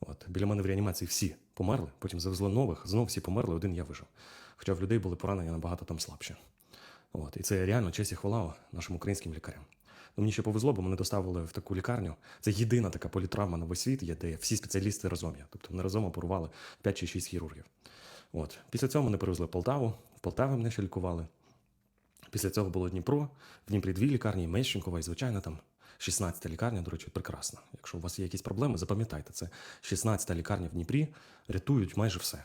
От біля мене в реанімації всі померли, потім завезли нових, знов всі померли, один я вижив. Хоча в людей були поранення набагато там слабші. От, і це реально честь і хвала нашим українським лікарям. Ну, мені ще повезло, бо мене доставили в таку лікарню. Це єдина така політравма на весь світ, є, де всі спеціалісти разом є. Тобто мене разом оперували 5 чи 6 хірургів. От. Після цього мене перевезли в Полтаву, в Полтаві мене ще лікували. Після цього було Дніпро, в Дніпрі дві лікарні, Мещенкова і, звичайно, там 16-та лікарня, до речі, прекрасна. Якщо у вас є якісь проблеми, запам'ятайте це. 16-та лікарня в Дніпрі рятують майже все.